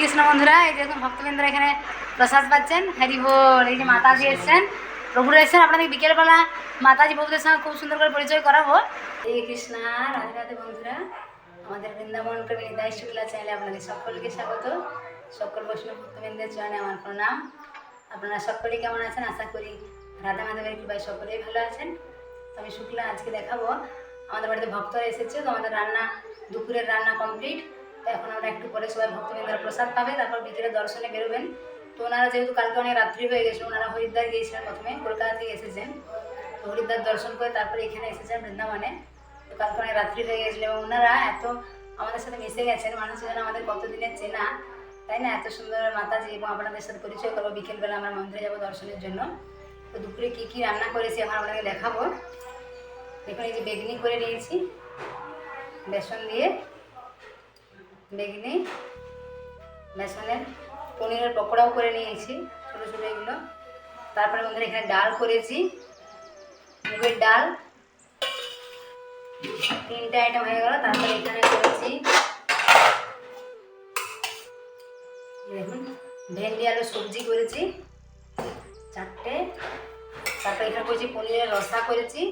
কৃষ্ণ বন্ধুরা, এই দেখুন ভক্তবৃন্দরা এখানে প্রসাদ পাচ্ছেন। হরি বল, এই যে মাতাজি এসছেন। প্রভুরা এসছেন, আপনাদের বিকেলবেলা মাতাজি প্রভুদের সঙ্গে খুব সুন্দর করে পরিচয় করাবো। এই কৃষ্ণা, রাধে রাধে বন্ধুরা। আমাদের বৃন্দাবন কবি নিতাই শুক্লা চ্যানেলে আপনাদের সকলকে স্বাগত। সকল বৈষ্ণব ভক্তবৃন্দের চরণে আমার প্রণাম। আপনারা সকলেই কেমন আছেন? আশা করি রাধা মাধবের কৃপায় সকলেই ভালো আছেন। আমি শুক্লা, আজকে দেখাবো। আমাদের বাড়িতে ভক্তরা এসেছে, তো আমাদের রান্না, দুপুরের রান্না কমপ্লিট এখন আমরা একটু পরে সবাই ভক্তবৃন্দরা প্রসাদ পাবে, তারপর বিকেলে দর্শনে বেরোবেন। তো ওনারা যেহেতু কালকে অনেক রাত্রি হয়ে গেছে, ওনারা হরিদ্বার গিয়েছিলেন প্রথমে কলকাতা থেকে এসেছেন। তো হরিদ্বার দর্শন করে তারপরে এখানে এসেছেন বৃন্দাবনে। তো কালকে অনেক রাত্রি হয়ে গেছিল এবং ওনারা এত আমাদের সাথে মিশে গেছেন, মানুষ যেন আমাদের কতদিনের চেনা, তাই না? এত সুন্দর মাতাজি এবং আপনাদের সাথে পরিচয় করব, বিকেলবেলা আমরা মন্দিরে যাব দর্শনের জন্য। তো দুপুরে কী কী রান্না করেছি এখন আপনাকে দেখাবো। দেখুন, এই যে বেগনি করে নিয়েছি, বেসন দিয়ে। বেগনি বেসনের পনিরের পকোড়াও করে নিয়েছি, ছোটো ছোটো এগুলো। তারপরে বন্ধুরা এখানে ডাল করেছি, মুগের ডাল। তিনটে আইটেম হয়ে গেল, তারপরে এখানে করেছি। দেখুন, ভেন্ডি আলু সবজি করেছি, চারটে। তারপরে এখানে করেছি পনিরের রসা করেছি।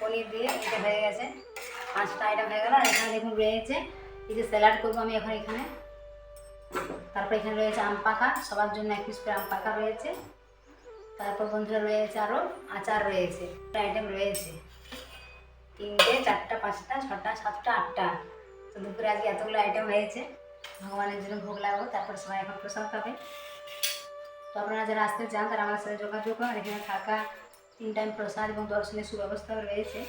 পনির দিয়ে এটা হয়ে গেছে, পাঁচটা আইটেম হয়ে গেল, আর এখানে দেখুন রয়েছে এই যে স্যালাড করব আমি এখন এখানে। তারপর এখানে রয়েছে আম পাকা, সবার জন্য এক পিস করে আম পাকা রয়েছে। তারপর বন্ধুরা রয়েছে আরও আচার রয়েছে আইটেম রয়েছে। তিনটে, চারটা, পাঁচটা, ছটা, সাতটা, আটটা। তো দুপুরে আজকে এতগুলো আইটেম হয়েছে, ভগবানের জন্য ভোগ লাগবো, তারপর সবাই এখন প্রসাদ পাবে। তো আপনারা যারা আসতে চান, তারা আমার সাথে যোগাযোগ করুন। এখানে থাকা তিন টাইম প্রসাদ এবং দর্শনের সুব্যবস্থা রয়েছে।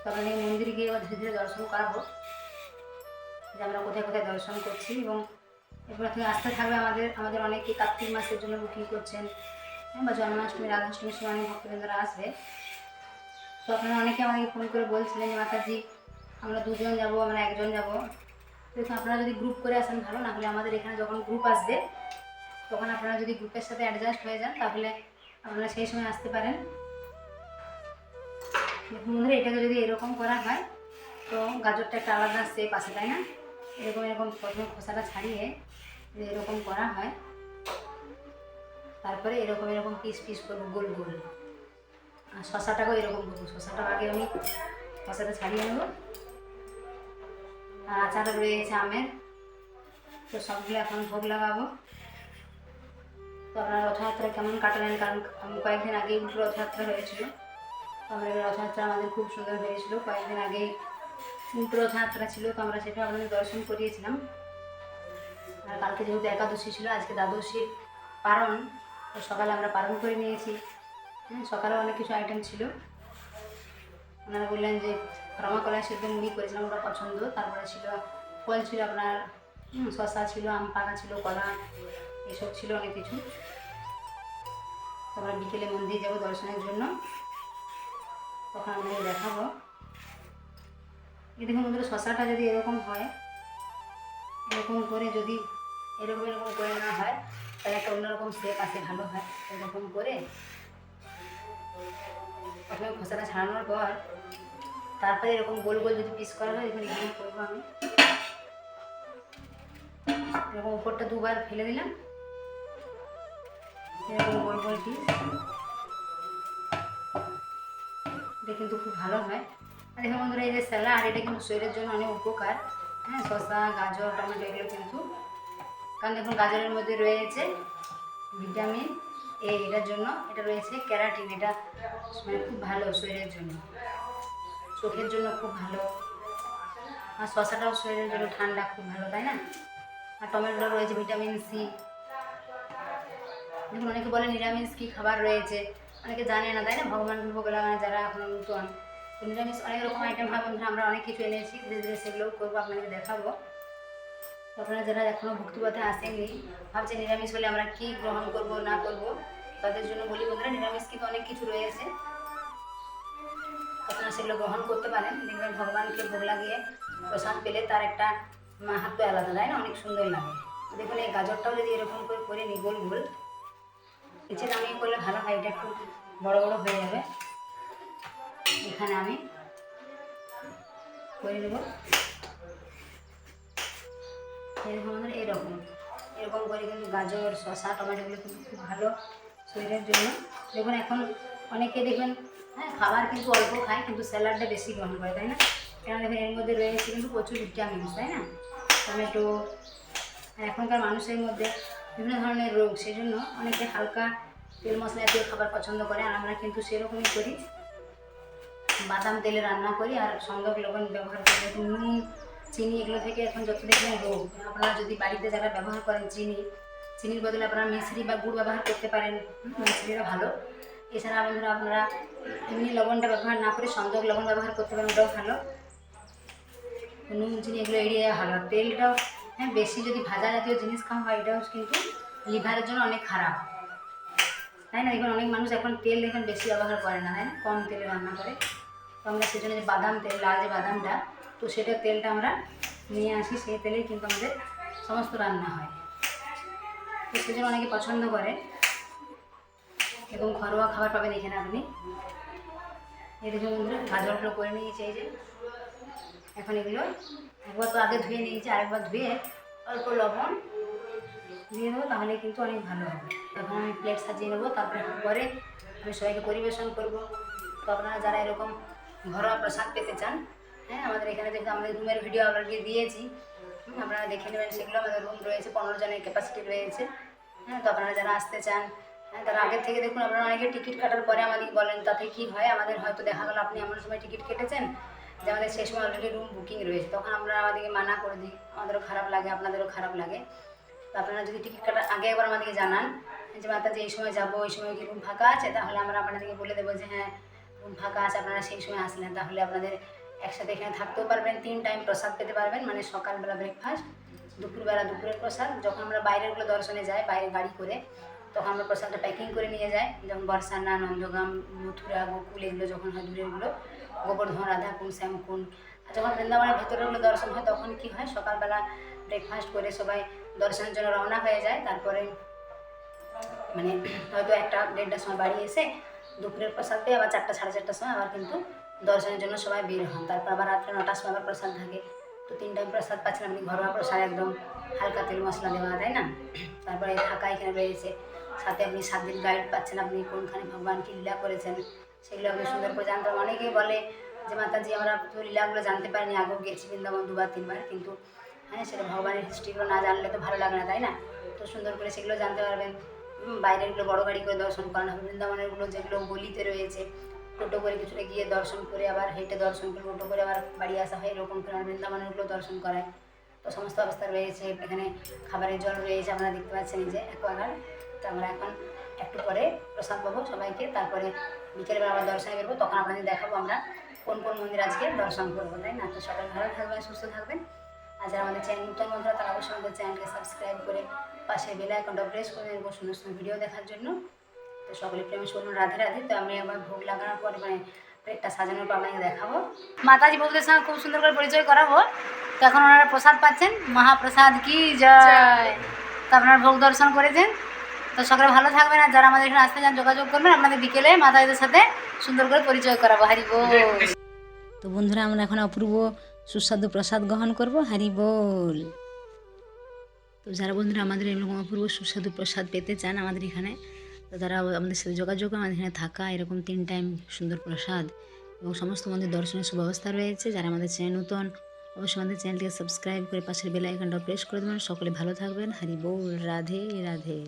তো আপনাদের মন্দিরে গিয়ে ধীরে ধীরে দর্শন করাবো। যে আমরা কোথায় কোথায় দর্শন করছি এবং এরপর থেকে আসতে থাকবে আমাদের আমাদের অনেকে কার্তিক মাসের জন্য বুকিং করছেন হ্যাঁ, বা জন্মাষ্টমী রাধাষ্টমীর সময় অনেক ভক্তবৃন্দরা আসবে। তো আপনারা অনেকে আমাকে ফোন করে বলছিলেন যে মাতাজি আমরা দুজন যাব আমরা একজন যাব। কিন্তু আপনারা যদি গ্রুপ করে আসেন ভালো না হলে আমাদের এখানে যখন গ্রুপ আসবে তখন আপনারা যদি গ্রুপের সাথে অ্যাডজাস্ট হয়ে যান তাহলে আপনারা সেই সময় আসতে পারেন। বন্ধুরা এটাকে যদি এরকম করা হয় তো গাজরটা একটা আলাদা শেপ পাশে তাই না? এরকম এরকম প্রথমে খোসাটা ছাড়িয়ে এরকম করা হয়। তারপরে এরকম এরকম পিস পিস করব গোল গোল। আর শশাটাকেও এরকম করব। শশাটা আগে আমি শশাটা ছাড়িয়ে নেব। আর আচার রয়েছে আমের। তো সবগুলো এখন ভোগ লাগাবো। তো আপনারা রথযাত্রা কেমন কাটালেন? কারণ আমি কয়েকদিন আগেই রথযাত্রা হয়েছিল। তো আমরা রথযাত্রা আমাদের খুব সুন্দর হয়েছিল। কয়েকদিন আগেই রথযাত্রা ছিল, তো আমরা সেটা আপনাদের দর্শন করিয়েছিলাম। আর কালকে যেহেতু একাদশী ছিল, আজকে দ্বাদশীর পারণ তো সকালে আমরা পালন করে নিয়েছি। হ্যাঁ সকালে অনেক কিছু আইটেম ছিল। ওনারা বললেন যে রমা কলাই সেদ্ধ মুড়ি করেছিলাম ওটা পছন্দ। তারপরে ছিল ফল ছিল আপনার শসা ছিল, আম পাকা ছিল, কলা, এসব ছিল অনেক কিছু। তারপরে বিকেলে মন্দির যাব দর্শনের জন্য। তখন আমাদের দেখাবো। এই দেখুন বন্ধুরা শশাটা যদি এরকম হয়, এরকম করে যদি এরকম এরকম করে না হয়, তাহলে একটা অন্যরকম শেপ আসে, ভালো হয়। এরকম করে প্রথমে খোসাটা ছাড়ানোর পর তারপরে এরকম গোল গোল যদি পিস করা হয়, এখানে এরকম করব আমি। এরকম উপরটা দুবার ফেলে দিলাম। এরকম গোল গোল পিস এটা কিন্তু খুব ভালো হয়। আর দেখুন বন্ধুরা এই যে স্যালাড, এটা কিন্তু শরীরের জন্য অনেক উপকার। হ্যাঁ শসা, গাজর, টমেটো, এগুলো কিন্তু। কারণ দেখুন, গাজরের মধ্যে রয়েছে ভিটামিন এ, এটার জন্য। এটা রয়েছে ক্যারাটিন, এটা মানে খুব ভালো শরীরের জন্য। চোখের জন্য খুব ভালো। আর শশাটাও শরীরের জন্য ঠান্ডা, খুব ভালো, তাই না? আর টমেটোটা রয়েছে ভিটামিন সি। দেখুন, অনেকে বলে নিরামিষ কী খাবার রয়েছে? অনেকে জানে না, তাই না? ভগবান ভোগ লাগানো যারা এখনও নতুন নিরামিষ অনেক রকম আইটেম বন্ধুরা আমরা অনেক কিছু এনেছি, ধীরে ধীরে সেগুলোও করব, আপনাদের দেখাবো। আপনারা যারা এখনও ভক্তিপথে আসেননি ভাবছে নিরামিষ হলে আমরা কী গ্রহণ করব, না করব, তাদের জন্য বলি বন্ধুরা, নিরামিষ কিন্তু অনেক কিছু রয়েছে। আপনারা সেগুলো গ্রহণ করতে পারেন। দেখবেন ভগবানকে ভোগ লাগিয়ে প্রসাদ পেলে তার একটা মাহাত্ম আলাদা, তাই না? অনেক সুন্দর লাগে। দেখুন, এই গাজরটাও যদি এরকম করে করে নিই গোল। গোল নিচে দামিয়ে করলে ভালো হয়, এটা একটু বড় বড় হয়ে যাবে। এখানে আমি করে নেব। এরকম আমাদের এরকম। এরকম করে কিন্তু গাজর শশা টমেটোগুলো কিন্তু খুব ভালো শরীরের জন্য। দেখুন এখন অনেকে দেখবেন হ্যাঁ খাবার কিন্তু অল্প খায়, কিন্তু স্যালাডটা বেশি গ্রহণ করে, তাই না? কেন দেখবেন এর মধ্যে রয়েছে কিন্তু প্রচুর ভিটামিন তাই না? টমেটো এখনকার মানুষের মধ্যে বিভিন্ন ধরনের রোগ সেই জন্য অনেকে হালকা তেল মশলা জাতীয় খাবার পছন্দ করে, আর আমরা কিন্তু সেরকমই করি। বাদাম তেলে রান্না করি আর সন্দক লবণ ব্যবহার করি দেখুন নুন, চিনি এগুলো থেকে এখন যত দেখবেন রোগ আপনারা যদি বাড়িতে যারা ব্যবহার করেন চিনি, চিনির বদলে আপনারা মিশ্রি বা গুড় ব্যবহার করতে পারেন। মিশ্রিটা ভালো। এছাড়া বন্ধুরা আপনারা এমনি লবণটা ব্যবহার না করে সন্দক লবণ ব্যবহার করতে পারেন, ওটাও ভালো। নুন, চিনি এগুলো এড়িয়ে ভালো। তেলটাও হ্যাঁ বেশি যদি ভাজা জাতীয় জিনিস খাওয়া হয়, এটাও কিন্তু লিভারের জন্য অনেক খারাপ। তাই না? দেখুন, অনেক মানুষ এখন তেল এখন বেশি ব্যবহার করে না, তাই না? কম তেলে রান্না করে। তো আমরা সেজন্য যে বাদাম তেল, লাল যে বাদামটা, তো সেটা তেলটা আমরা নিয়ে আসি। সেই তেলেই কিন্তু আমাদের সমস্ত রান্না হয়। তো সেজন্য অনেকে পছন্দ করে। এবং ঘরোয়া খাবার পাবেন এখানে আপনি। এই দেখুন বন্ধুরা, গাজরগুলো করে নিয়েছি এই যে। এখন এগুলো একবার তো আগে ধুয়ে নিয়েছি, আরেকবার ধুয়ে অল্প লবণ দিয়ে দেবো, তাহলে কিন্তু অনেক ভালো হবে। তখন আমি প্লেট সাজিয়ে নেব, তারপরে পরে আমি সবাইকে পরিবেশন করব। তো আপনারা যারা এরকম ঘরোয়া প্রসাদ পেতে চান। হ্যাঁ আমাদের এখানে দেখতে আমাদের রুমের ভিডিও আপনাদেরকে দিয়েছি আপনারা দেখে নেবেন সেগুলো। আমাদের রুম রয়েছে, পনেরো জনের ক্যাপাসিটি রয়েছে। হ্যাঁ তো আপনারা যারা আসতে চান হ্যাঁ তারা আগের থেকে দেখুন, আপনারা অনেকে টিকিট কাটার পরে আমাদের বলেন, তাতে কি হয়? আমাদের হয়তো দেখা গেলো আপনি এমন সময় টিকিট কেটেছেন যে আমাদের সেই সময় অলরেডি রুম বুকিং রয়েছে। তখন আমরা আমাদেরকে মানা করে দিই, আমাদেরও খারাপ লাগে, আপনাদেরও খারাপ লাগে। তো আপনারা যদি টিকিট কাটার আগে একবার আমাদেরকে জানান যে মাতা যে এই সময় যাব ওই সময় কি রুম ফাঁকা আছে? তাহলে আমরা আপনাদেরকে বলে দেবো যে হ্যাঁ ফাঁকা আছে, আপনারা সেই সময় আসলেন। তাহলে আপনাদের একসাথে এখানে থাকতেও পারবেন, তিন টাইম প্রসাদ পেতে পারবেন মানে সকালবেলা ব্রেকফাস্ট দুপুরবেলা দুপুরের প্রসাদ। যখন আমরা বাইরেরগুলো দর্শনে যাই, বাইরে গাড়ি করে, তখন আমরা প্রসাদটা প্যাকিং করে নিয়ে যাই। যেমন বর্ষানা নন্দগাম, মথুরা, গোকুল, এগুলো যখন হয় দূরেরগুলো, গোবর্ধন, রাধাকুণ্ড আর যখন বৃন্দাবনের ভেতরেরগুলো দর্শন হয়, তখন কি হয়, সকালবেলা ব্রেকফাস্ট করে সবাই দর্শনের জন্য রওনা হয়ে যায়। তারপরে মানে হয়তো একটা দেড়টার সময় বাড়ি এসে দুপুরের প্রসাদ পেয়ে আবার চারটা, সাড়ে চারটার সময় আবার কিন্তু দর্শনের জন্য সবাই বের হন। তারপর আবার রাত্রে নটার সময় আবার প্রসাদ থাকে। তো তিন টাইম প্রসাদ পাচ্ছেন আপনি, ঘরোয়া প্রসাদ একদম হালকা তেল মশলা দেওয়া, তাই না? তারপরে থাকা এখানে রয়েছে। সাথে আপনি সাত দিন গাইড পাচ্ছেন আপনি, কোনখানে ভগবান কি লীলা করেছেন সেগুলো আপনি সুন্দর করে জানতে পারবেন অনেকেই বলে যে, মাতাজি, আমরা তো লীলাগুলো জানতে পারিনি, আগেও গেছি বৃন্দাবন দুবার, তিনবার, কিন্তু হ্যাঁ সেটা ভগবানের হিস্ট্রিগুলো না জানলে তো ভালো লাগে না, তাই না? তো সুন্দর করে সেগুলো জানতে পারবেন। বাইরেরগুলো বড় গাড়ি করে দর্শন করানো হবে। বৃন্দাবনেরগুলো যেগুলো গলিতে রয়েছে, টোটো করে কিছুটা গিয়ে দর্শন করে আবার হেঁটে দর্শন করে টোটো করে আবার বাড়ি আসা হয়, এরকম করে আমার বৃন্দাবনেরগুলো দর্শন করায়। তো সমস্ত অবস্থা রয়েছে, এখানে খাবারের জল রয়েছে, আপনারা দেখতে পাচ্ছেন যে অ্যাকোয়াগার্ড তো আমরা এখন একটু পরে প্রসাদ পাবো সবাইকে, তারপরে বিকেলবেলা আবার দর্শনে বেরবো, তখন আপনাদের দেখাবো আমরা কোন কোন মন্দির আজকে দর্শন করব, তাই না? তো সবাই ভালো থাকবেন, সুস্থ থাকবেন। আর যারা আমাদের চ্যানেল নতুন বন্ধুরা তারা অবশ্যই আমাদের চ্যানেলকে সাবস্ক্রাইব করে পাশে বেল আইকনটা প্রেস করে দেবো সুন্দর সুন্দর ভিডিও দেখার জন্য। তো সকলে প্রেমে শুনুন রাধে রাধে। তো আমি একবার ভোগ লাগানোর পরে মানে প্লেটটা সাজানোর পর আপনাকে দেখাবো। মাতাজি বৌদের সঙ্গে খুব সুন্দর করে পরিচয় করাবো। তো এখন ওনারা প্রসাদ পাচ্ছেন। মহাপ্রসাদ কি জয়। তো আপনারা ভোগ দর্শন করেছেন। তো সকলে ভালো থাকবেন আর যারা আমাদের এখানে আসতে চান যোগাযোগ করবেন আপনাদের বিকেলে মাতাজিদের সাথে সুন্দর করে পরিচয় করাবো। হারি বল। তো বন্ধুরা আমরা এখন অপূর্ব সুস্বাদু প্রসাদ গ্রহণ করব, হারি বল। তো যারা বন্ধুরা আমাদের এরকম অপূর্ব সুস্বাদু প্রসাদ পেতে চান আমাদের এখানে, তো তারা আমাদের সাথে যোগাযোগ আমাদের এখানে থাকা এরকম তিন টাইম সুন্দর প্রসাদ এবং সমস্ত মন্দির দর্শনের সুব্যবস্থা রয়েছে। যারা আমাদের চ্যানেল নতুন, অবশ্যই আমাদের চ্যানেলটিকে সাবস্ক্রাইব করে পাশের বেল আইকনটা প্রেস করে দেবেন। সকলে ভালো থাকবেন। হারি বল, রাধে রাধে।